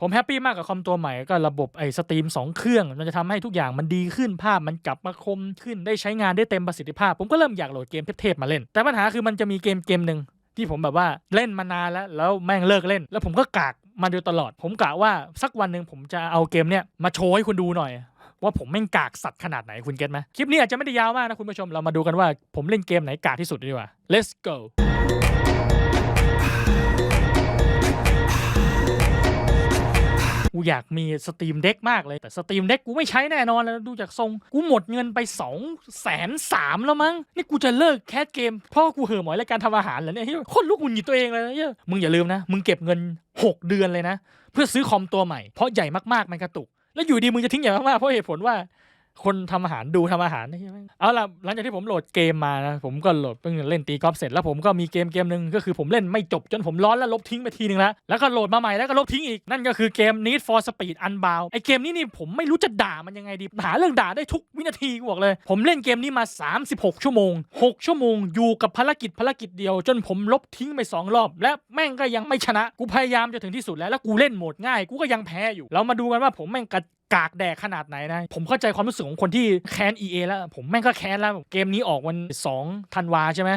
ผมแฮปปี้มากกับคอมตัวใหม่ก็ระบบไอ้สตรีม2เครื่อง มันจะทำให้ทุกอย่างมันดีขึ้นภาพมันกลับมาคมขึ้นได้ใช้งานได้เต็มประสิทธิภาพ ผมก็เริ่มอยากโหลดเกมเทพๆมาเล่น แต่ปัญหาคือมันจะมีเกมเกมหนึ่งที่ผมแบบว่าเล่นมานานแล้ว แล้วแม่งเลิกเล่น แล้วผมก็กากมาโดยตลอด ผมกะว่าสักวันหนึ่งผมจะเอาเกมเนี้ยมาโชว์ให้คุณดูหน่อย ว่าผมแม่งกากสัตว์ขนาดไหนคุณเก็ตไหมคลิปนี้อาจจะไม่ได้ยาวมากนะคุณผู้ชมเรามาดูกันว่าผมเล่นเกมไหนกากที่สุดดีกว่า let's go กูอยากมีสตรีมเด็กมากเลย แต่สตรีมเด็กกูไม่ใช้แน่นอนแล้วดูจากทรง กูหมดเงินไป2องแสนสามแล้วมั้ง นี่กูจะเลิกแคสเกม เพราะกูเห่อหมอยและการทำอาหารแล้วเนี่ยคนลุกหุ่นหงิดตัวเองเลยนะเฮ้ยมึงอย่าลืมนะ มึงเก็บเงิน 6 เดือนเลยนะ เพื่อซื้อคอมตัวใหม่ เพราะใหญ่มากๆมันกระตุก แล้วอยู่ดีมึงจะทิ้งใหญ่มากๆเพราะเหตุผลว่า คนทำอาหารดูทำอาหารใช่ไหมเอาล่ะหลังจากที่ผมโหลดเกมมานะผมก็โหลดเพิ่งเล่นตีกอล์ฟเสร็จแล้วผมก็มีเกมเกมหนึ่งก็คือผมเล่นไม่จบจนผมร้อนแล้วลบทิ้งไปทีนึงแล้วแล้วก็โหลดมาใหม่แล้วก็ลบทิ้งอีกนั่นก็คือเกม Need for Speed Unbound ไอเกมนี้นี่ผมไม่รู้จะด่ามันยังไงดีหาเรื่องด่าได้ทุกวินาทีกูบอกเลย ผมเล่นเกมนี้มา 36 ชั่วโมง 6 ชั่วโมงอยู่กับภารกิจภารกิจเดียว จนผมลบทิ้งไปสองรอบ และแม่งก็ยังไม่ชนะกูพยายามจะถึงที่สุดแล้วแล้วกูเล่นโหมดง่ายกูก็ยังแพ้อยู่เรามาดูกันว่าผมแม่งกระ กากแดกขนาดไหนนะ ผมเข้าใจความรู้สึกของคนที่แค้น EA แล้ว ผมแม่งก็แค้นแล้ว เกมนี้ออกวัน 2 ธันวาใช่ไหม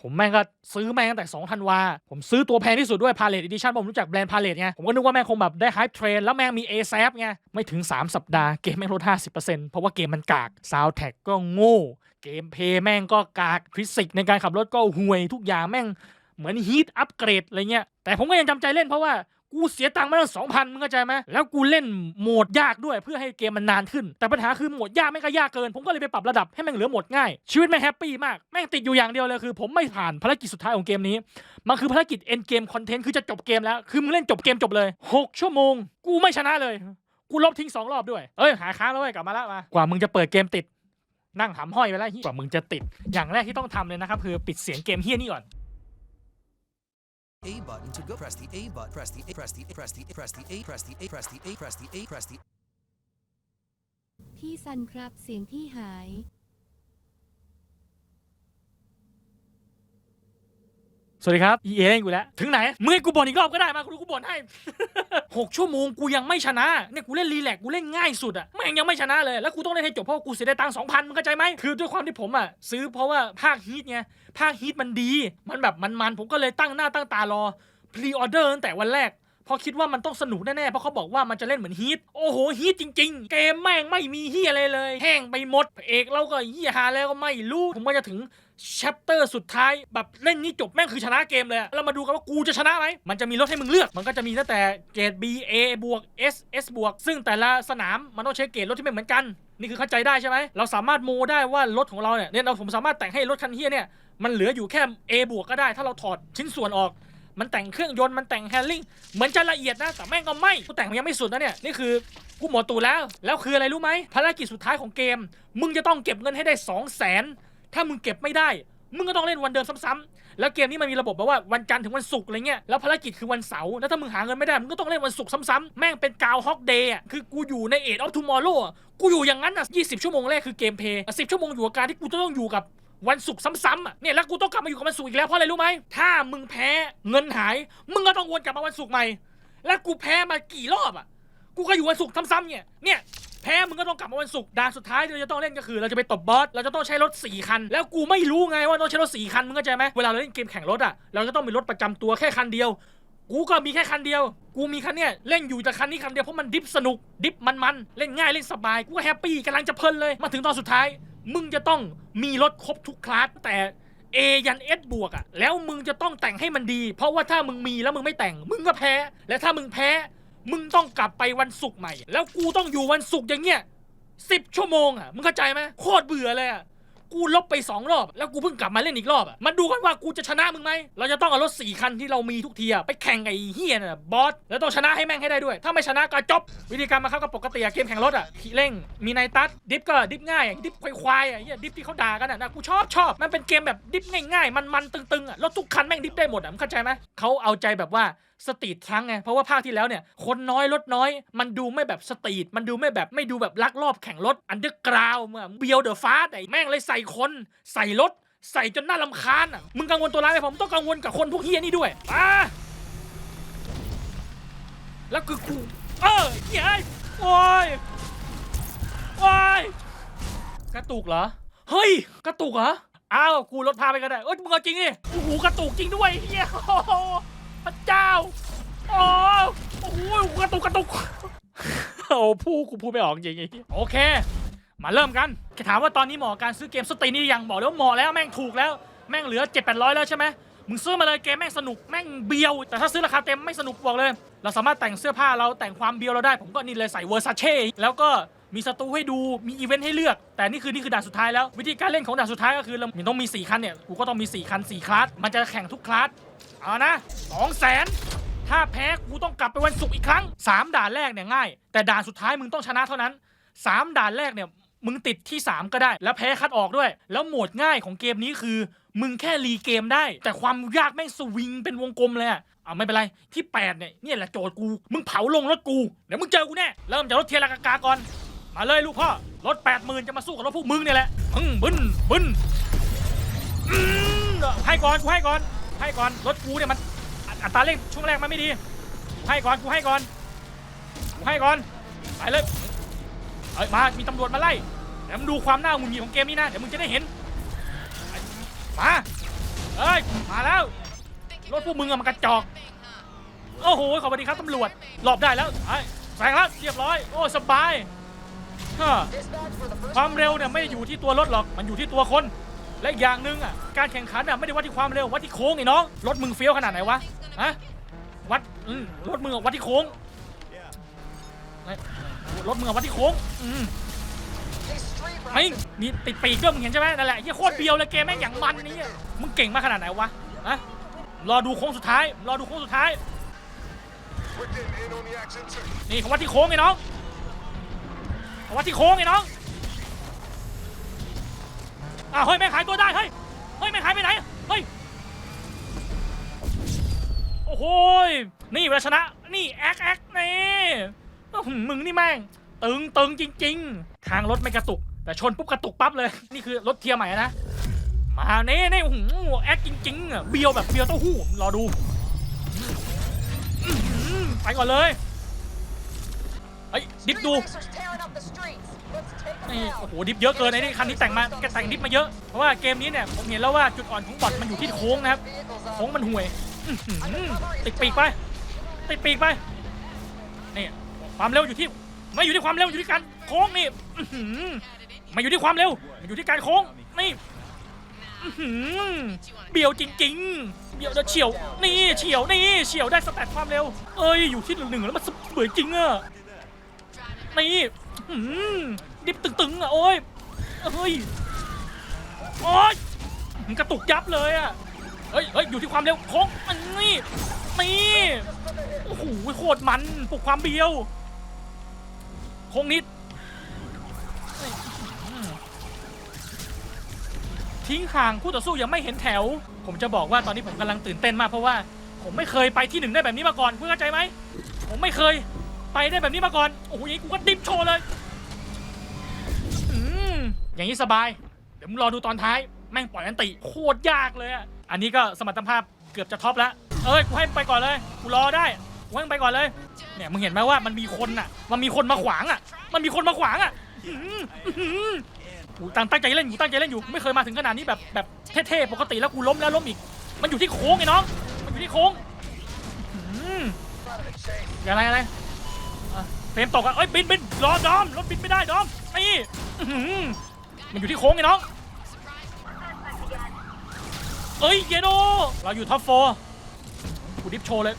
ผมแม่งก็ซื้อแม่งตั้งแต่2ธันวา ผมซื้อตัวแพงที่สุดด้วย Palette Edition ผมรู้จักแบรนด์ Palette ไง ผมก็นึกว่าแม่งคงแบบได้ Hype Train แล้วแม่งมี a s a p ไง ไม่ถึง 3 สัปดาห์เกมแม่งลด 50%เพราะว่าเกมมันกาก Sound Tag ก็โง่ เกมเพย์แม่งก็กากฟิสิกในการขับรถก็ห่วยทุกอย่างแม่งเหมือนฮีทอัปเกรดอะไรเงี้ยแต่ผมก็ยังจำใจเล่นเพราะว่า กูเสียตังค์มาตั้งสองพันมึงเข้าใจไหมแล้วกูเล่นโหมดยากด้วยเพื่อให้เกมมันนานขึ้น แต่ปัญหาคือโหมดยากไม่ก็ยากเกิน ผมก็เลยไปปรับระดับให้แม่งเหลือโหมดง่าย ชีวิตแม่งแฮปปี้มาก แม่งติดอยู่อย่างเดียวเลยคือ ผมไม่ผ่านภารกิจสุดท้ายของเกมนี้ มันคือภารกิจ end game content คือจะจบเกมแล้ว คือมึงเล่นจบเกมจบเลย 6 ชั่วโมง กูไม่ชนะเลย กูลบทิ้งสองรอบด้วย เอ้ยหาค้างแล้วเว้ยกลับมาละมากว่ามึงจะเปิดเกมติด นั่งหำห้อยไปแล้วกว่ามึงจะติด อย่างแรกที่ต้องทำเลยนะครับคือปิดเสียงเกมเฮี้ยนี่ก่อน A button to go. Press the A button. Press the A. Press the A. Press the A. Press the A. Press the A. Press the A. Press the A. Press the พี่ซันครับเสียงพี่หาย สวัสดีครับ EA เล่นกูแล้ว ถึงไหนมึงให้กูบ่นอีกรอบก็ได้มากูดูกูบ่นให้ 6 ชั่วโมงกูยังไม่ชนะเนี่ยกูเล่นรีแลกซ์กูเล่นง่ายสุดอะแม่งยังไม่ชนะเลย แล้วกูต้องเล่นให้จบเพราะกูเสียได้ตังค์สองพันมึงเข้าใจไหมคือด้วยความที่ผมอะซื้อเพราะว่าภาคฮีทไงภาคฮีทมันดี มันแบบมันๆผมก็เลยตั้งหน้าตั้งตารอพรีออเดอร์ตั้งแต่วันแรกเพราะคิดว่ามันต้องสนุกแน่ๆ เพราะเขาบอกว่ามันจะเล่นเหมือนฮีท โอ้โหฮีทจริงๆ เกมแม่งไม่มีเฮียอะไรเลย แห้งไปหมด เอกเราก็เฮียหาแล้วก็ไม่รู้ ผมก็จะถึง แชปเตอร์สุดท้ายแบบเล่นนี้จบแม่งคือชนะเกมเลยอะเรามาดูกันว่ากูจะชนะไหม มันจะมีรถให้มึงเลือก มันก็จะมีตั้งแต่เกรด B A บวก S S บวก ซึ่งแต่ละสนามมันต้องใช้เกรดรถที่ไม่เหมือนกัน นี่คือเข้าใจได้ใช่ไหม เราสามารถโมได้ว่ารถของเราเนี่ยเนี่ยเราผมสามารถแต่งให้รถคันเฮียเนี่ยมันเหลืออยู่แค่ A บวกก็ได้ ถ้าเราถอดชิ้นส่วนออก มันแต่งเครื่องยนต์มันแต่งแฮนดิ้งเหมือนจะละเอียดนะแต่แม่งก็ไม่กูแต่งมันยังไม่สุดนะเนี่ยนี่คือกูหมดตูแล้วแล้วคืออะไรรู้ไหมภารกิจสุดท้ายของเกม มึงจะต้องเก็บเงินให้ได้ 2 0 0แสน ถ้ามึงเก็บไม่ได้ มึงก็ต้องเล่นวันเดิมซ้ำๆแล้วเกมนี้มันมีระบบแบบว่าวันจันทร์ถึงวันศุกร์อะไรเงี้ยแล้วภารกิจคือวันเสาร์แล้วถ้ามึงหาเงินไม่ได้มึงก็ต้องเล่นวันศุกร์ซ้ำๆแม่งเป็นกาวฮอกเดย์คือกูอยู่ในเอ e ออฟทูมอร์โลกูอยู่อย่างนั้นอะ20 ชั่วโมงแรกคือเกมเพย์สิชั่วโมงอยู่กับการที่กูจะต้องอยู่กับวันศุกร์ซ้ำๆอะเนี่ยแล้วกูต้องกลับมาอยู่กับวันศุกร์อีกแล้วเพราะอะไรรู้ไหมถ้ามึงแพ้เงินหาย มึงก็ต้องวนกลับมาวันศุกร์ใหม่ แล้วกูแพ้มากี่รอบอะกูก็อยู่วันศุกร์ซ้ำๆเนี่ยเนี่ย แพ้มึงก็ต้องกลับมาวันศุกร์ด่านสุดท้ายที่เราจะต้องเล่นก็คือ เราจะไปตบบอสเราจะต้องใช้รถ4คัน แล้วกูไม่รู้ไงว่าต้องใช้รถ4คันมึงเข้าใจไหมเวลาเราเล่นเกมแข่งรถอะเราจะต้องมีรถประจำตัวแค่คันเดียว กูก็มีแค่คันเดียว กูมีคันเนี้ยเล่นอยู่แต่คันนี้คันเดียวเพราะมันดิฟสนุกดิฟมันๆเล่นง่ายเล่นสบายกูก็แฮปปี้กำลังจะเพลินเลยมาถึงตอนสุดท้าย มึงจะต้องมีรถครบทุกคลาสแต่ A ยัน S บวกอะแล้วมึงจะต้องแต่งให้มันดี เพราะว่าถ้ามึงมีแล้วมึงไม่แต่ง มึงก็แพ้ และถ้ามึงแพ้ มึงต้องกลับไปวันศุกร์ใหม่ แล้วกูต้องอยู่วันศุกร์อย่างเงี้ยสิบชั่วโมงอะมึงเข้าใจไหมโคตรเบื่อเลยอะกูลบไปสองรอบ แล้วกูเพิ่งกลับมาเล่นอีกรอบอะมาดูกันว่ากูจะชนะมึงไหม เราจะต้องเอารถสี่คันที่เรามีทุกทีอะไปแข่งไอ้เฮียน่ะบอส แล้วต้องชนะให้แม่งให้ได้ด้วย ถ้าไม่ชนะก็จบ วิธีการมาเข้ากับปกติเกมแข่งรถอะขี่เร่ง มีไนตัสดิฟก็ดิฟง่ายอะดิฟควายๆอะเฮียดิฟที่เขาด่ากันอะนะกูชอบชอบมันเป็นเกมแบบดิฟง่ายๆ มันๆตึงๆอะรถทุกคันแม่งดิฟได้หมดอะมึงเข้าใจไหมเขาเอาใจแบบว่า สตรีททั้งไง เพราะว่าภาคที่แล้วเนี่ย คนน้อยรถน้อย มันดูไม่แบบสตรีทมันดูไม่แบบไม่ดูแบบลักลอบแข่งรถอันเดอร์กราวเมื่อเบียวเดอะฟาสไอ้แม่งเลยใส่คน ใส่รถ ใส่จนน่าลำคาญอะมึงกังวลตัวร้ายไหมผมต้องกังวลกับคนพวกเฮียนี่ด้วยอ่าแล้วคือกูเออเหี้ยโอ้ยโอ้ยกระตุกเหรอเฮ้ยกระตุกเหรออ้าวกูลดพาไปก็ได้เอ้ยมึงเอาจริงดิโอ้โหกระตุกจริงด้วยเฮียโอ้ พระเจ้าโอ้โอ้โหกระตุกกระตุกโอ้พูดกูพูดไม่ออกจริงๆโอเค มาเริ่มกันแค่ถามว่าตอนนี้เหมาะการซื้อเกมสตรีนี่ยังบอกเลยว่าเหมาะแล้วแม่งถูกแล้วแม่งเหลือ7 8 0 0แล้วใช่ไหมมึงซื้อมาเลยเกมแม่งสนุกแม่งเบียว แต่ถ้าซื้อราคาเต็มไม่สนุกบอกเลย เราสามารถแต่งเสื้อผ้าเราแต่งความเบียวเราได้ ผมก็นี่เลยใส่เวอร์ซาเช่แล้วก็ มีสตูให้ดูมีอีเวนต์ให้เลือก แต่นี่คือนี่คือด่านสุดท้ายแล้ววิธีการเล่นของด่านสุดท้ายก็คือเรามันต้องมี 4 คันเนี่ยกูก็ต้องมี 4 คัน 4 คลาสมันจะแข่งทุกคลาสเอานะ2 0 0 0 0 0ถ้าแพ้กูต้องกลับไปวันศุกร์อีกครั้ง 3 ด่านแรกเนี่ยง่าย แต่ด่านสุดท้ายมึงต้องชนะเท่านั้น 3 ด่านแรกเนี่ยมึงติดที่ 3 ก็ได้ แล้วแพ้คัดออกด้วย แล้วโหมดง่ายของเกมนี้คือ มึงแค่รีเกมได้ แต่ความยากแม่งสวิงเป็นวงกลมเลยอะเอาไม่เป็นไร ที่ 8 เนี่ยเนี่ยแหละโจทย์กู มึงเผาลงรถกู เดี๋ยวมึงเจอกูแน่ เริ่มจากรถเทียร์ลากากาก่อน มาเลยลูกพ่อ รถ80,000จะมาสู้กับรถพวกมึงเนี่ยแหละมึงบึ้นบึ้นอืมให้ก่อนกูให้ก่อน ให้ก่อน รถกูเนี่ยมันอัตราเร่งช่วงแรกมันไม่ดี ให้ก่อนกูให้ก่อน กูให้ก่อน ไปเลยเอ้ยมา มีตำรวจมาไล่เดี๋ยวมึงดูความน่าหงุดหงิดของเกมนี้นะ เดี๋ยวมึงจะได้เห็น มาเอ้ย มาแล้ว รถพวกมึงอะมันกระจอก โอ้โห ขอบคุณครับตำรวจหลบได้แล้วไอ้แซงแล้วเรียบร้อย โอ้ สบาย ความเร็วเนี่ยไม่ได้อยู่ที่ตัวรถหรอก มันอยู่ที่ตัวคน และอย่างหนึ่งอะ การแข่งขันอะไม่ได้วัดที่ความเร็ว วัดที่โค้งไอ้น้อง รถมึงเฟี้ยวขนาดไหนวะ ฮะ วัดอืมรถมึงอวัดที่โค้ง รถมึงอวัดที่โค้งอืมไม่มีติดปีกด้วยมึงเห็นใช่ไหมนั่นแหละเฮียโคตรเบียวเลยเกมแม่งอย่างมันนี่มึงเก่งมากขนาดไหนวะฮะรอดูโค้งสุดท้าย รอดูโค้งสุดท้าย นี่เขาวัดที่โค้งไอ้น้อง วัดที่โค้งไอ้น้องอ้าเฮ้ยแม่งหายตัวได้เฮ้ยเฮ้ยแม่งหายไปไหนเฮ้ยโอ้โหนี่เวลาชนะนี่แอคแอคนี่มึงนี่แม่งตึงตึงจริง ๆ ทางรถไม่กระตุก แต่ชนปุ๊บกระตุกปั๊บเลยนี่คือรถเทียร์ใหม่นะมาเน่เน่โอ้โหแอคจริงๆอะเบียวแบบเบียวเต้าหู้รอดูไปก่อนเลย เฮ้ยดิฟดูนี่โอ้โหดิฟเยอะเกินไอ้นี่คันนี้แต่งมาแกแต่งดิฟมาเยอะเพราะว่าเกมนี้เนี่ยผมเห็นแล้วว่าจุดอ่อนของบอทมันอยู่ที่โค้งนะครับโค้งมันห่วยอื้อหือติดปีกไปติดปีกไปนี่ความเร็วอยู่ที่ไม่อยู่ที่ความเร็วอยู่ที่การโค้งนี่อื้อหือไม่อยู่ที่ความเร็วมันอยู่ที่การโค้งนี่อื้อหือเบี่ยวจริง ๆ เบี่ยวแล้วเฉียว นี่เฉียวนี่เฉียวได้สแตทความเร็ว เอ้ยอยู่ที่หนึ่งหนึ่งแล้วมันเบื่อจริงอะ นี่ดิบตึงๆอะโอ้ยเฮ้ยโอ้ยกระตุกยับเลยอะเฮ้ยเฮ้ยอยู่ที่ความเร็วโค้งอันนี้นี่โอ้โหโคตรมันปลุกความเบียวโค้งนิดทิ้งห่างคู่ต่อสู้ยังไม่เห็นแถว ผมจะบอกว่าตอนนี้ผมกำลังตื่นเต้นมากเพราะว่า ผมไม่เคยไปที่หนึ่งได้แบบนี้มาก่อนเพื่อเข้าใจไหมผมไม่เคย ไปได้แบบนี้มาก่อน โอ้โหอยางนี้กูก็ดิบโชว์เลย อืม อย่างนี้สบาย เดี๋ยวมึงรอดูตอนท้าย แม่งปล่อยอันติ โคตรยากเลยอะอันนี้ก็สมรรถภาพเกือบจะท็อปแล้ว เอ้ย กูให้มึงไปก่อนเลย กูรอได้ กูให้มึงไปก่อนเลย เนี่ยมึงเห็นไหมว่ามันมีคนอะมันมีคนมาขวางอะมันมีคนมาขวางอะกูตั้งใจเล่นกูตั้งใจเล่นอยู่ ไม่เคยมาถึงขนาดนี้แบบแบบเท่ๆ ปกติแล้วกูล้มแล้วล้มอีก มันอยู่ที่โค้งไอ้น้อง มันอยู่ที่โค้งอื้อหืออะไรอะไร เฟรมตกอะเอ้ยบินบินรอดอมรถบินไม่ได้ดอมนี่อื้อหือมันอยู่ที่โค้งไงน้องเอ้ยเยโดเราอยู่ท็อปโฟร์กูดิฟโชว์เลย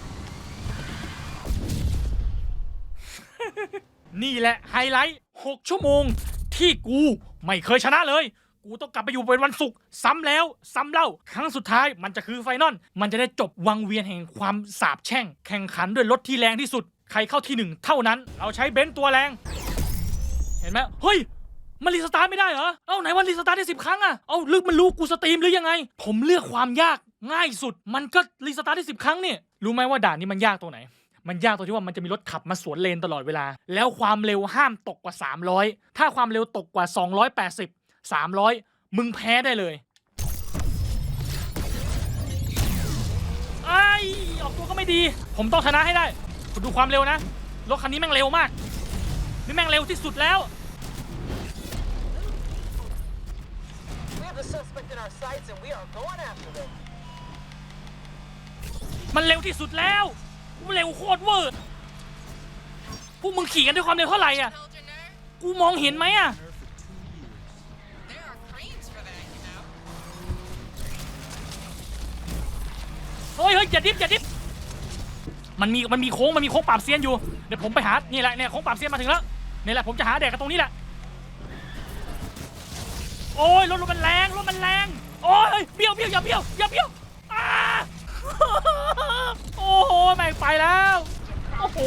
นี่แหละไฮไลท์6ชั่วโมง ที่กูไม่เคยชนะเลย กูต้องกลับไปอยู่เป็นวันศุกร์ซ้ำแล้ว ซ้ำเล่า ครั้งสุดท้ายมันจะคือไฟนอลมันจะได้จบวังเวียนแห่งความสาบแช่ง แข่งขันด้วยรถที่แรงที่สุด ใครเข้าที่หนึ่งเท่านั้น เราใช้เบนซ์ตัวแรง เห็นไหมเฮ้ย มันรีสตาร์ทไม่ได้เหรอ เอ้าไหนวันรีสตาร์ทได้สิบครั้งอะเอ้าลึกมันรู้กูสตรีมหรือยังไง ผมเลือกความยากง่ายสุด มันก็รีสตาร์ทได้สิบครั้งเนี่ยรู้ไหมว่าด่านนี้มันยากตรงไหน มันยากตรงที่ว่ามันจะมีรถขับมาสวนเลนตลอดเวลา แล้วความเร็วห้ามตกกว่า 300 ถ้าความเร็วตกกว่า 280 300 มึงแพ้ได้เลยไอ้ออกตัวก็ไม่ดี ผมต้องชนะให้ได้ ดูความเร็วนะ รถคันนี้แม่งเร็วมาก นี่แม่งเร็วที่สุดแล้ว มันเร็วที่สุดแล้ว เร็วโคตรเวอร์ พวกมึงขี่กันด้วยความเร็วเท่าไหร่อะ กูมองเห็นไหมอะเฮ้ยเฮ้ยอย่าดิฟอย่าดิฟ มันมีมันมีโค้งมันมีโค้งปราบเซียนอยู่เดี๋ยวผมไปหานี่แหละเนี่ยโค้งปราบเซียนมาถึงแล้วนี่แหละผมจะหาแดกกันตรงนี้แหละโอ้ยรถรถมันแรงรถมันแรงโอ้ยเบี้ยวเบี้ยวอย่าเบี้ยวอย่าเบี้ยวโอ้โหแม่งไปแล้วโอ้โห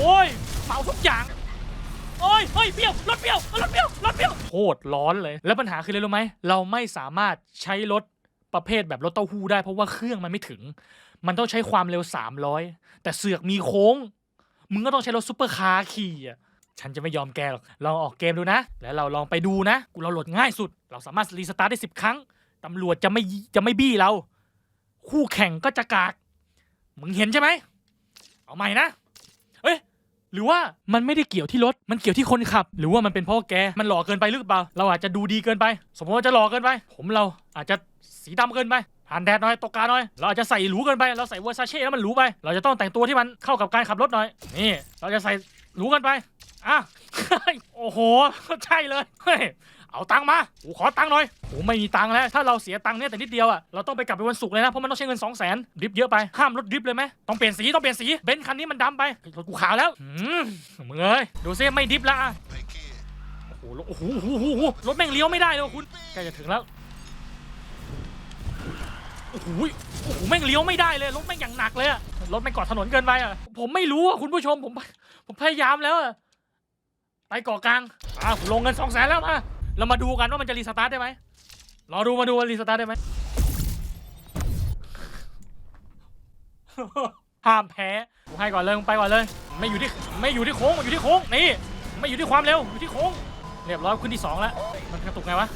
เมาทุกอย่างโอ้ยเฮ้ยเบี้ยวรถเบี้ยวรถเบี้ยวรถเบี้ยวโคตรร้อนเลย แล้วปัญหาคืออะไรรู้ไหมเราไม่สามารถใช้รถประเภทแบบรถเต้าหู้ได้เพราะว่าเครื่องมันไม่ถึง มันต้องใช้ความเร็ว 300 แต่เสือกมีโค้ง มึงก็ต้องใช้รถซุปเปอร์คาร์ขี่อะฉันจะไม่ยอมแกหรอกลองออกเกมดูนะ แล้วเราลองไปดูนะ กูเราโหลดง่ายสุด เราสามารถรีสตาร์ทได้10ครั้ง ตำรวจจะไม่จะไม่บี้เรา คู่แข่งก็จะกาก มึงเห็นใช่ไหม เอาใหม่นะ เอ้ย หรือว่ามันไม่ได้เกี่ยวที่รถ มันเกี่ยวที่คนขับ หรือว่ามันเป็นเพราะแก มันหล่อเกินไปหรือเปล่า เราอาจจะดูดีเกินไป สมมติว่าจะหล่อเกินไป ผมเราอาจจะสีดำเกินไป ผ่านแดดหน่อยตกกาหน่อย เราอาจจะใส่หรูเกินไป เราใส่เวอร์ซาเช่แล้วมันหรูไป เราจะต้องแต่งตัวที่มันเข้ากับการขับรถหน่อย นี่ เราจะใส่หรูเกินไป อะ โอ้โห ใช่เลยเฮ้ยเอาตังค์มากูขอตังค์หน่อยโอ้ไม่มีตังค์แล้ว ถ้าเราเสียตังค์เนี่ยแต่นิดเดียวอะเราต้องไปกลับไปวันศุกร์เลยนะ เพราะมันต้องใช้เงิน2 0 0 0 0 0ดริฟเยอะไป ห้ามรถดริฟเลยไหมต้องเปลี่ยนสี ต้องเปลี่ยนสี เบนซ์คันนี้มันดำไป รถกูขาวแล้วหืมมึงเอ้ย ดูซิไม่ดริฟละโอ้โห โอ้โห รถแม่งเลี้ยวไม่ได้เลยคุณ ใกล้จะถึงแล้ว อ้โหโอ้โหแม่งเลี้ยวไม่ได้เลยรถแม่งอย่างหนักเลยอะรถแม่งกาะถนนเกินไปอะผมไม่รู้อะคุณผู้ชมผมผมพยายามแล้วอะไปเกาะกลางอะลงเงินสองแสนแล้วมาเรามาดูกันว่ามันจะรีสตาร์ทได้ไหมรอดูมาดูว่ารีสตาร์ทได้ไหมห้ามแพ้กูให้ก่อนเลยไปก่อนเลย ไม่อยู่ที่ไม่อยู่ที่โค้งอยู่ที่โค้งนี่ไม่อยู่ที่ความเร็วอยู่ที่โค้งเรียบร้อยขึ้นที่สองแล้วมันกระตุกไงวะ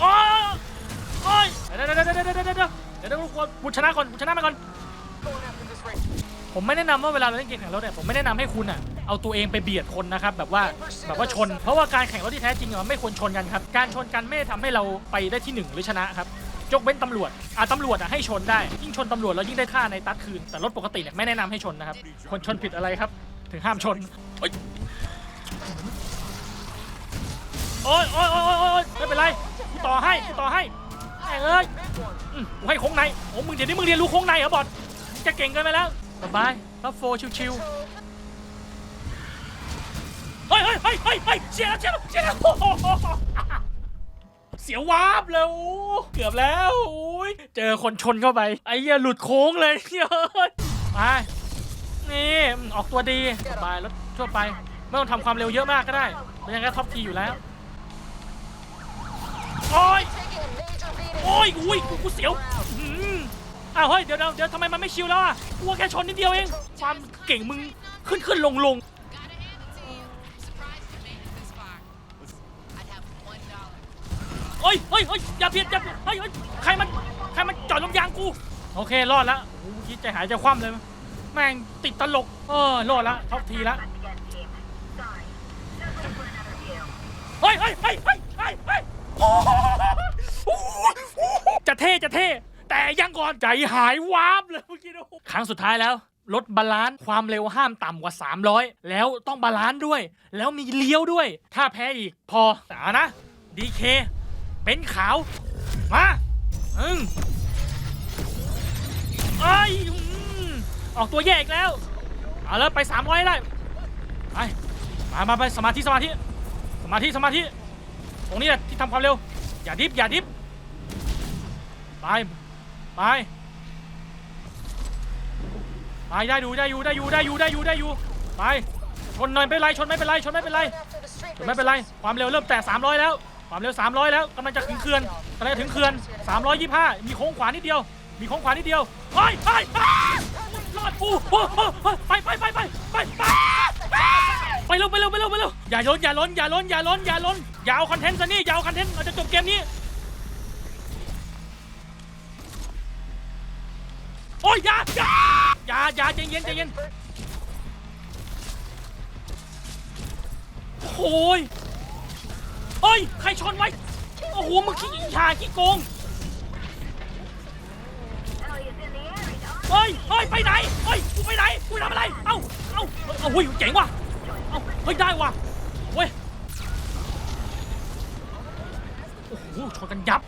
โอ้ย เดี๋ยวเดี๋ยวเดี๋ยวเดี๋ยวเดี๋ยวเดี๋ยวเดี๋ชนะก่อนกูชนะมาก่อน ผมไม่แนะนำว่าเวลาเราเล่นเกมแข่งรถเนี่ยผมไม่แนะนำให้คุณอะเอาตัวเองไปเบียดคนนะครับแบบว่าแบบว่าชน เพราะว่าการแข่งรถที่แท้จริงมันไม่ควรชนกันครับการชนกันไม่ได้ทำให้เราไปได้ที่หนึ่งหรือชนะครับยกเว้นตำรวจอะตำรวจอะให้ชนได้ ยิ่งชนตำรวจแล้วยิ่งได้ค่าในตัดคืน แต่รถปกติเนี่ยไม่แนะนำให้ชนนะครับ คนชนผิดอะไรครับ ถึงห้ามชน โอ้ยโอ้ยโอ้ยโอ้ยไม่เป็นไรต่อให้ต่อให้ ม่งเอ้ยอืมกูให้โค้งในโอ้มึงเดี๋ยวนี้มึงเรียนรู้โค้งในเหรอบอดจะเก่งเกินไปแล้วสบายรับโฟชิวๆเฮ้ยเฮ้ยเฮ้ยเฮ้ยเฮ้ยเชียร์แล้วเชียร์แล้วเชียร์แล้วโอ้โหเสียววาบเลยโอ้เกือบแล้วโอ้ยเจอคนชนเข้าไป ไอ้เหี้ยหลุดโค้งเลยเฮ้ยไปนี่ออกตัวดีสบายแล้วทั่วไป ไม่ต้องทำความเร็วเยอะมากก็ได้เป็นยังไงท็อปทีอยู่แล้ว โอ้ย โอ้ยอุ้ยกูเสียวอื้อหืออ้าวเฮ้ยเดี๋ยวเดี๋ยวทำไมมันไม่ชิวแล้วอะกูว่าแค่ชนนิดเดียวเอง ความเก่งมึงขึ้นขึ้นลงลงเฮ้ยเฮ้ยเฮ้ยอย่าเพียดอย่าเฮ้ยเฮ้ยใครมันใครมันจอดลมยางกู โอเครอดล้วโอ้โหเมื่อกี้ใจหายใจคว่ำเลยแม่งติดตลก เออรอดล้วท็อปทีล้วเฮ้ยเฮ้ยเฮ้ยเฮ้ยเฮ้ย จะเท่จะเท่ แต่ยังก่อนใจหายวาบเลยเมื่อกี้ครั้งสุดท้ายแล้วลดบาลานซ์ความเร็วห้ามต่ำกว่า 300 แล้วต้องบาลานซ์ด้วย แล้วมีเลี้ยวด้วย ถ้าแพ้อีกพอสานะดีเคเป็นขาว มาอืมไอ้ยอืมออกตัวแยกอีกแล้ว เอาแล้วไป 300ได้ไปมามาไปสมาธิสมาธิสมาธิสมาธิ ตรงนี้แหละที่ทำความเร็ว อย่าดิฟอย่าดิฟไปไปไปได้อยู่ได้อยู่ได้อยู่ได้อยู่ได้อยู่ได้อยู่ไปชนหน่อยไม่เป็นไรชนไม่เป็นไรชนไม่เป็นไร After the street ไม่เป็นไรความเร็วเริ่มแต่ 300 แล้ว ความเร็ว 300 แล้วกำลังจะถึงเขื่อนกำลังจะถึงเขื่อน325 มีโค้งขวานิดเดียว มีโค้งขวานิดเดียวไปไปรอดปูปไปไปไปไปไป ไปเร็วไปเร็วไปเร็วไปเร็วอย่าล้นอย่าล้นอย่าล้นอย่าล้นอย่าล้นอย่าเอาคอนเทนต์ซะนี่อย่าเอาคอนเทนต์เราจะจบเกมนี้โอ้ยอย่าอย่าอย่าอย่าใจเย็นใจเย็นโอ้ยโอ้ยใครชนไว้โอ้โหมึงขี้ชาขี้โกงเฮ้ยเฮ้ยไปไหนเฮ้ยกูไปไหนกูทำอะไรเอ้าเอ้าเอ้าเฮ้ยเจ๋งว่ะ ไม่ได้ว่ะเว้ยโอ้โหชนกันยับ